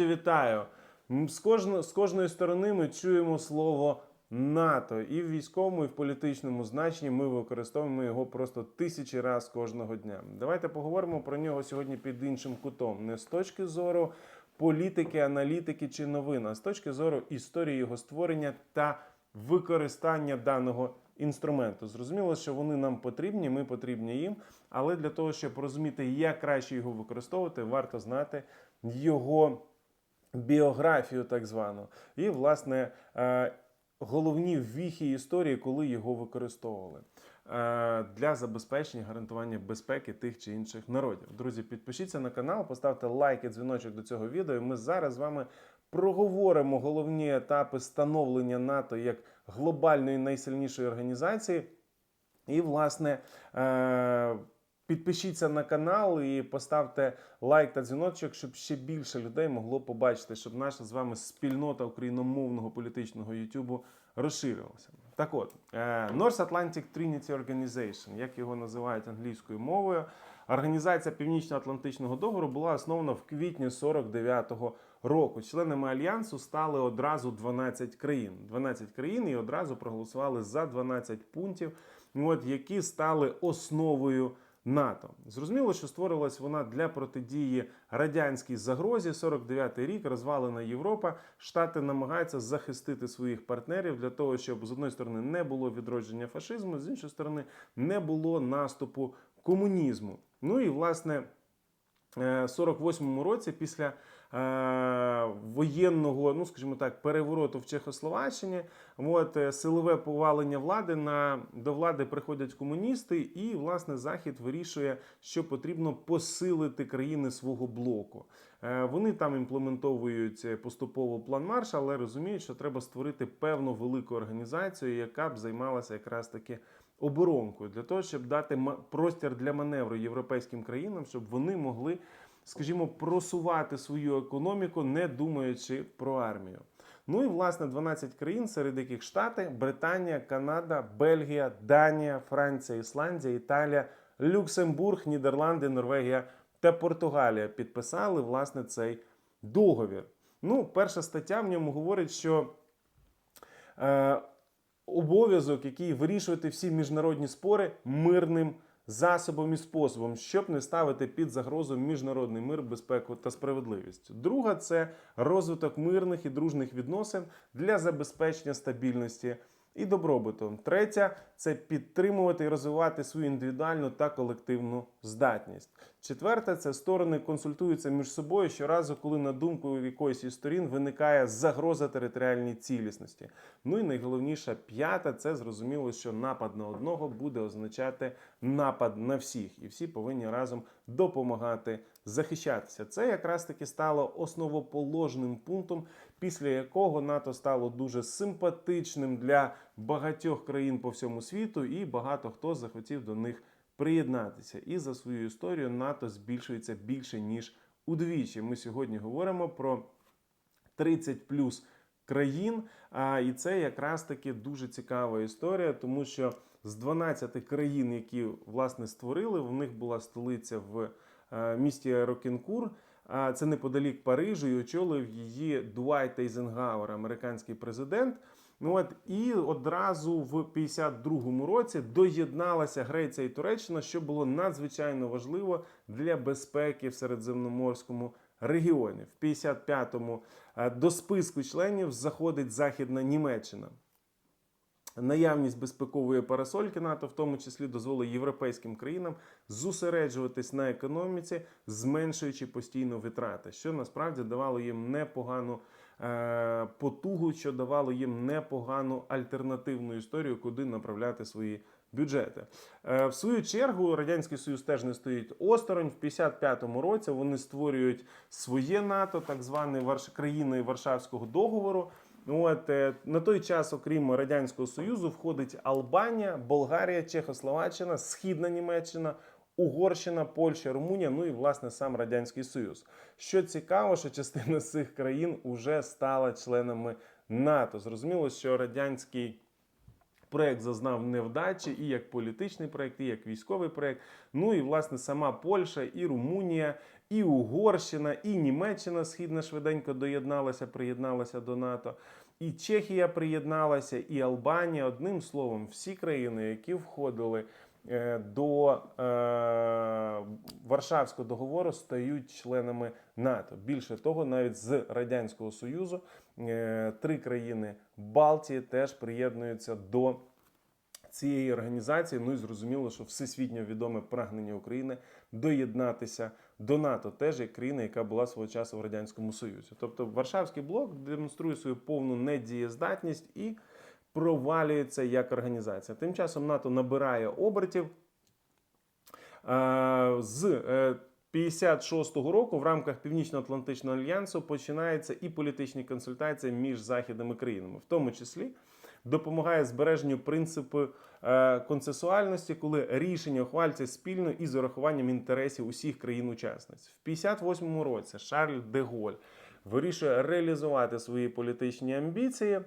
Друзі, вітаю! З, кожно, з кожної сторони ми чуємо слово НАТО. І в військовому, і в політичному значенні ми використовуємо його просто тисячі раз кожного дня. Давайте поговоримо про нього сьогодні під іншим кутом. Не з точки зору політики, аналітики чи новин, а з точки зору історії його створення та використання даного інструменту. Зрозуміло, що вони нам потрібні, ми потрібні їм. Але для того, щоб розуміти, як краще його використовувати, варто знати його біографію, так звану, і, власне, е, головні ввіхи історії, коли його використовували. е, Для забезпечення гарантування безпеки тих чи інших народів. Друзі, підпишіться на канал, поставте лайк і дзвіночок до цього відео. і Ми зараз з вами проговоримо головні етапи становлення НАТО як глобальної найсильнішої організації. І, власне, е, підпишіться на канал і поставте лайк та дзвіночок, щоб ще більше людей могло побачити, щоб наша з вами спільнота україномовного політичного Ютубу розширювалася. Так от, е, North Atlantic Trinity Organization, як його називають англійською мовою, організація Північно-Атлантичного договору була основана в квітні 49-го року. Членами альянсу стали одразу 12 країн. 12 країн і одразу проголосували за 12 пунктів, от, які стали основою НАТО. Зрозуміло, що створилась вона для протидії радянській загрозі. 49-й рік, розвалена Європа. Штати намагаються захистити своїх партнерів для того, щоб з одної сторони не було відродження фашизму, з іншої сторони не було наступу комунізму. Ну і власне. е, 48-му році, після е, воєнного, ну скажімо так, перевороту в Чехословаччині, от, е, силове повалення влади на до влади приходять комуністи, і власне захід вирішує, що потрібно посилити країни свого блоку. Е, Вони там імплементовують е, поступово план Марша, але розуміють, що треба створити певну велику організацію, яка б займалася якраз таки оборонкою, для того, щоб дати простір для маневру європейським країнам, щоб вони могли, скажімо, просувати свою економіку, не думаючи про армію. Ну і власне 12 країн, серед яких Штати, Британія, Канада, Бельгія, Данія, Франція, Ісландія, Італія, Люксембург, Нідерланди, Норвегія та Португалія підписали власне цей договір. Ну, перша стаття в ньому говорить, що е, обов'язок, який вирішувати всі міжнародні спори мирним засобом і способом, щоб не ставити під загрозу міжнародний мир, безпеку та справедливість. Друга це розвиток мирних і дружних відносин для забезпечення стабільності. І добробуту. Третя це підтримувати і розвивати свою індивідуальну та колективну здатність. Четверта це сторони консультуються між собою щоразу, коли на думку якоїсь із сторін виникає загроза територіальній цілісності. Ну і найголовніша п'ята це зрозуміло, що напад на одного буде означати напад на всіх, і всі повинні разом допомагати захищатися. Це якраз таки стало основоположним пунктом, після якого НАТО стало дуже симпатичним для багатьох країн по всьому світу, і багато хто захотів до них приєднатися. І за свою історію НАТО збільшується більше ніж удвічі. Ми сьогодні говоримо про 30 плюс країн. А, і це якраз таки дуже цікава історія, тому що з 12 країн, які власне створили, в них була столиця в е, місті Рокінкур. А це неподалік Парижу, і очолив її Дуайт Ейзенгауер, американський президент. Ну от і одразу в 52-му році доєдналася Греція і Туреччина, що було надзвичайно важливо для безпеки в Середземноморському регіоні. В 55-му е, до списку членів заходить Західна Німеччина. Наявність безпекової парасольки НАТО, в тому числі, дозволить європейським країнам зосереджуватись на економіці, зменшуючи постійно витрати, що насправді давало їм непогану потугу, що давало їм непогану альтернативну історію, куди направляти свої бюджети. Е, в свою чергу Радянський Союз теж не стоїть осторонь. В 55-му році вони створюють своє НАТО, так зване країни Варшавського договору. От е, на той час, окрім радянського союзу, входить Албанія, Болгарія, Чехословаччина, Східна Німеччина, Угорщина, Польща, Румунія, ну і власне сам радянський союз. Що цікаво, що частина з цих країн вже стала членами НАТО. Зрозуміло, що радянський проект зазнав невдачі і як політичний проект, і як військовий проект. Ну і власне сама Польща і Румунія. і Угорщина, і Німеччина східна швиденько доєдналася, приєдналася до НАТО. І Чехія приєдналася, і Албанія. Одним словом, всі країни, які входили до е, Варшавського договору, стають членами НАТО. Більше того, навіть з Радянського Союзу е, три країни Балтії теж приєднуються до цієї організації. Ну і зрозуміло, що всесвітньо відоме прагнення України доєднатися до НАТО, теж як країна, яка була свого часу в радянському союзі. Тобто Варшавський блок демонструє свою повну недієздатність і провалюється як організація. Тим часом НАТО набирає обертів. Е, З е, 56-го року в рамках Північно-Атлантичного альянсу починаються і політичні консультації між західними країнами, в тому числі допомагає збереженню принципу е, коли рішення ухвалюється спільно і з урахуванням інтересів усіх країн-учасниць. В 58-му році Шарль де Голь вирішує реалізувати свої політичні амбіції.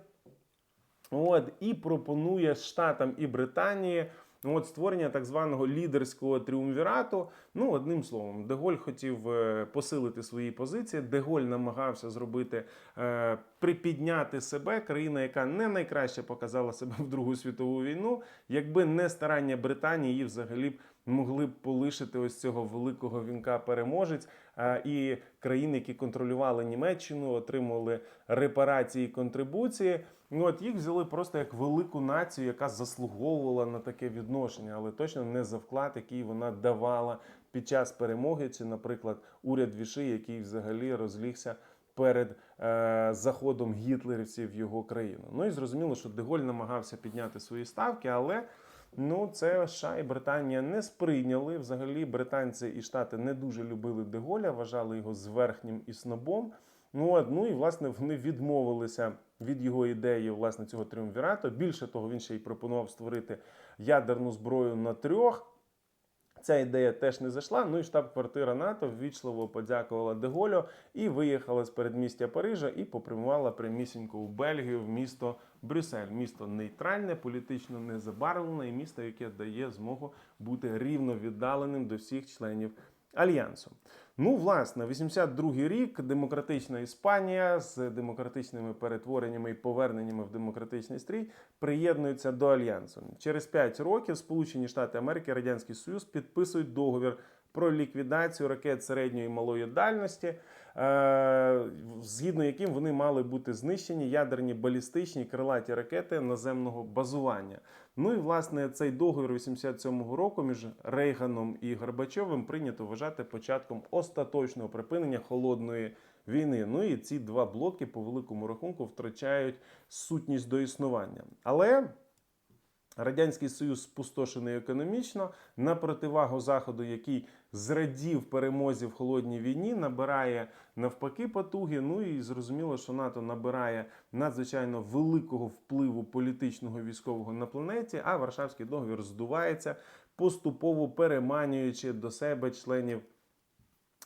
От, і пропонує Штатам і Британії от, створення так званого лідерського тріумвірату. Ну, одним словом, Деголь хотів е, посилити свої позиції. Деголь намагався зробити е, припідняти себе, країна, яка не найкраще показала себе в Другу світову війну. Якби не старання Британії, її взагалі б могли б полишити ось цього великого вінка переможець. А, І країни, які контролювали Німеччину, отримували репарації і контрибуції. Ну, от їх взяли просто як велику націю, яка заслуговувала на таке відношення, але точно не за вклад, який вона давала під час перемоги, чи, наприклад, уряд Віши, який взагалі розлігся перед е, заходом гітлерівців в його країну. Ну і зрозуміло, що Деголь намагався підняти свої ставки, але ну це США і Британія не сприйняли. Взагалі, британці і Штати не дуже любили Деголя, вважали його зверхнім і снобом. Ну, ну і власне вони відмовилися від його ідеї власне цього тріумвірату. Більше того, він ще й пропонував створити ядерну зброю на трьох. Ця ідея теж не зайшла. Ну і штаб-квартира НАТО ввічливо подякувала Деголю і виїхала з передмістя Парижа і попрямувала прямісінько у Бельгію в місто Брюссель. Місто нейтральне, політично незабарвлене і місто, яке дає змогу бути рівно віддаленим до всіх членів альянсу. Ну, власне, 82-й рік демократична Іспанія з демократичними перетвореннями і поверненнями в демократичний стрій приєднується до альянсу. Через 5 років Сполучені Штати Америки Радянський Союз підписують договір про ліквідацію ракет середньої і малої дальності, е, згідно яким вони мали бути знищені ядерні балістичні крилаті ракети наземного базування. Ну і власне цей договір 87-го року між Рейганом і Горбачовим прийнято вважати початком остаточного припинення холодної війни. Ну і ці два блоки по великому рахунку втрачають сутність до існування. Але Радянський Союз спустошений економічно на противагу Заходу, який зрадів перемозі в холодній війні, набирає навпаки потуги. Ну і зрозуміло, що НАТО набирає надзвичайно великого впливу політичного військового на планеті, а Варшавський договір здувається, поступово переманюючи до себе членів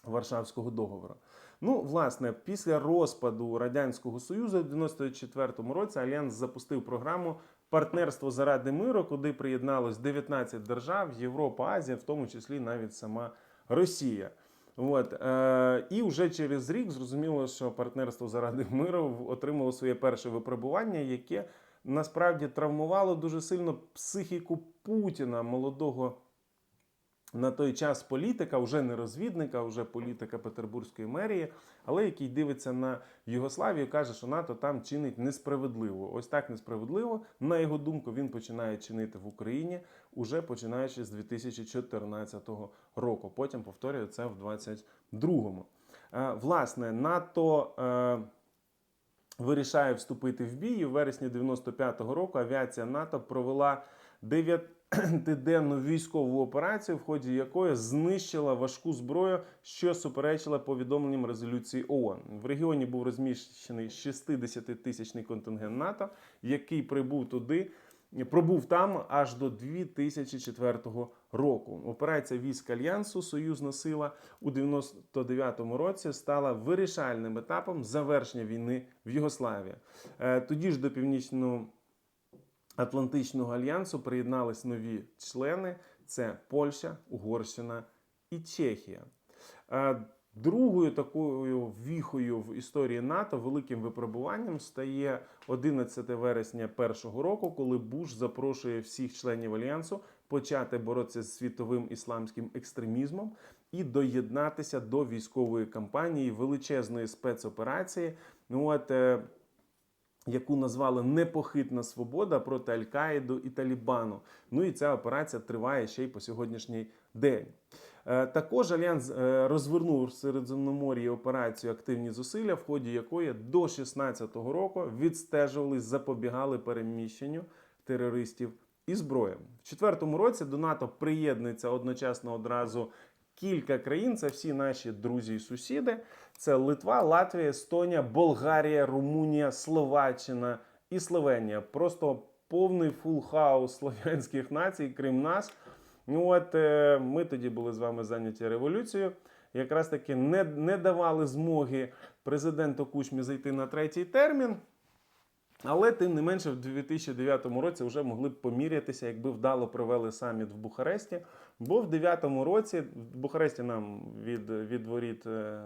Варшавського договору. Ну, власне, після розпаду Радянського Союзу в 94-му році Альянс запустив програму Партнерство заради миру, куди приєдналось 19 держав, Європа, Азія, в тому числі навіть сама Росія. От, е, і вже через рік зрозуміло, що партнерство заради миру отримало своє перше випробування, яке насправді травмувало дуже сильно психіку Путіна, молодого на той час політика, вже не розвідника, вже політика Петербурзької мерії, але який дивиться на Югославію, каже, що НАТО там чинить несправедливо. Ось так несправедливо. На його думку, він починає чинити в Україні уже починаючи з 2014 року. Потім повторює це в 2022. Е, Власне, НАТО. е, Вирішає вступити в бій. І в вересні 95-го року авіація НАТО провела 9-денну військову операцію, в ході якої знищила важку зброю, що суперечила повідомленням резолюції ООН. В регіоні був розміщений 60-тисячний контингент НАТО, який прибув туди. Пробув там аж до 2004 року. Операція військ альянсу Союзна сила у 99-му році стала вирішальним етапом завершення війни в Югославії. Е, Тоді ж до північного Атлантичного альянсу приєднались нові члени: це Польща, Угорщина і Чехія. Другою такою віхою в історії НАТО великим випробуванням стає 11 вересня першого року, коли Буш запрошує всіх членів альянсу почати боротися з світовим ісламським екстремізмом і доєднатися до військової кампанії величезної спецоперації. Ну от е, яку назвали Непохитна свобода проти Аль-Каїду і Талібану. Ну і ця операція триває ще й по сьогоднішній день. Е, Також альянс е, розвернув в Середземномор'ї операцію активні зусилля, в ході якої до 16-го року відстежували, запобігали переміщенню терористів і зброї. В четвертому році до НАТО приєднується одночасно одразу кілька країн. Це всі наші друзі і сусіди. Це Литва, Латвія, Естонія, Болгарія, Румунія, Словаччина і Словенія. Просто повний фул хаус слов'янських націй, крім нас. Ну от е, ми тоді були з вами зайняті революцією. Якраз таки не, не давали змоги президенту Кучмі зайти на третій термін. Але тим не менше, в 2009 році вже могли б помірятися, якби вдало провели саміт в Бухаресті. Бо в 2009 році в Бухаресті нам від, від воріт е,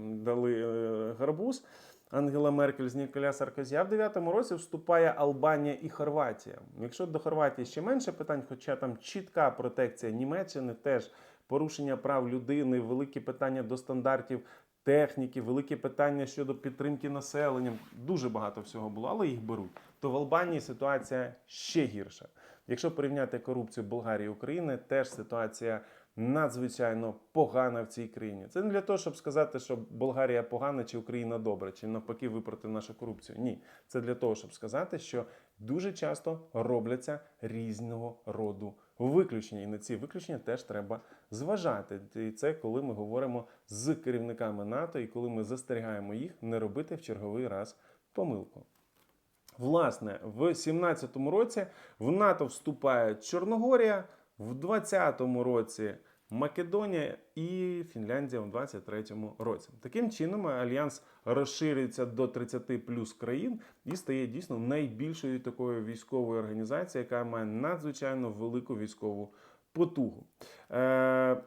дали е, гарбуз. Ангела Меркель з Ніколя Саркозі. А в 9-му році вступає Албанія і Хорватія. Якщо до Хорватії ще менше питань, хоча там чітка протекція Німеччини, теж порушення прав людини, великі питання до стандартів техніки, великі питання щодо підтримки населення. Дуже багато всього було, але їх беруть. То в Албанії ситуація ще гірша. Якщо порівняти корупцію Болгарії і України, теж ситуація надзвичайно погана в цій країні. Це не для того, щоб сказати, що Болгарія погана чи Україна добра, чи навпаки випроти нашу корупцію. Ні, це для того, щоб сказати, що дуже часто робляться різного роду виключення, і на ці виключення теж треба зважати. І це коли ми говоримо з керівниками НАТО і коли ми застерігаємо їх не робити в черговий раз помилку. Власне, в 17-му році в НАТО вступає Чорногорія, в 20-му році Македонія і Фінляндія у 23-му році. Таким чином, альянс розширюється до 30 плюс країн і стає дійсно найбільшою такою військовою організацією, яка має надзвичайно велику військову потугу. Е-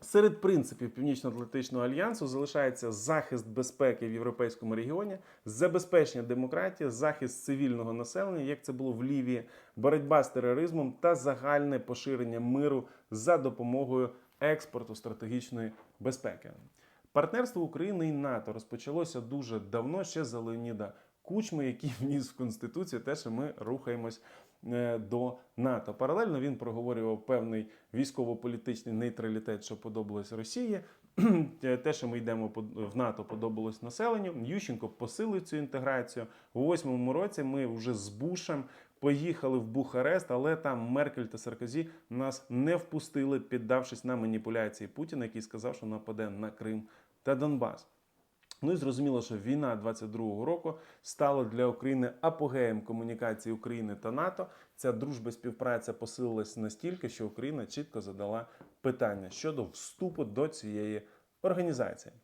Серед принципів Північно-Атлантичного альянсу залишається захист безпеки в європейському регіоні, забезпечення демократії, захист цивільного населення, як це було в Лівії, боротьба з тероризмом та загальне поширення миру за допомогою експорту стратегічної безпеки. Партнерство України і НАТО розпочалося дуже давно, ще за Леоніда Кучми, який вніс в конституцію, те, що ми рухаємось е, до НАТО. Паралельно він проговорював певний військово-політичний нейтралітет, що подобалось Росії. Те, що ми йдемо в НАТО, подобалось населенню. Ющенко посилив цю інтеграцію. У восьмому році ми вже з Бушем поїхали в Бухарест, але там Меркель та Саркозі нас не впустили, піддавшись на маніпуляції Путіна, який сказав, що нападе на Крим та Донбас. Ну і зрозуміло, що війна 22-го року стала для України апогеєм комунікації України та НАТО. Ця дружба співпраця посилилась настільки, що Україна чітко задала питання щодо вступу до цієї організації.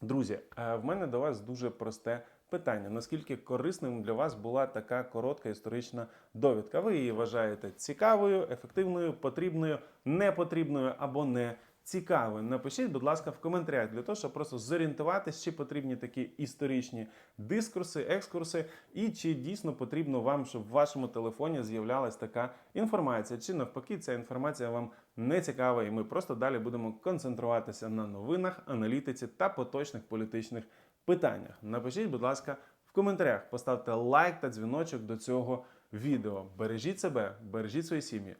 Друзі, е, в мене до вас дуже просте питання: наскільки корисним для вас була така коротка історична довідка? Ви її вважаєте цікавою, ефективною, потрібною, непотрібною або не цікавою? Напишіть, будь ласка, в коментарях для того, щоб просто зорієнтуватися, чи потрібні такі історичні дискурси, екскурси, і чи дійсно потрібно вам, щоб в вашому телефоні з'являлась така інформація, чи навпаки, ця інформація вам не цікава, і ми просто далі будемо концентруватися на новинах, аналітиці та поточних політичних питаннях. Напишіть, будь ласка, в коментарях, поставте лайк та дзвіночок до цього відео. Бережіть себе, бережіть свої сім'ї.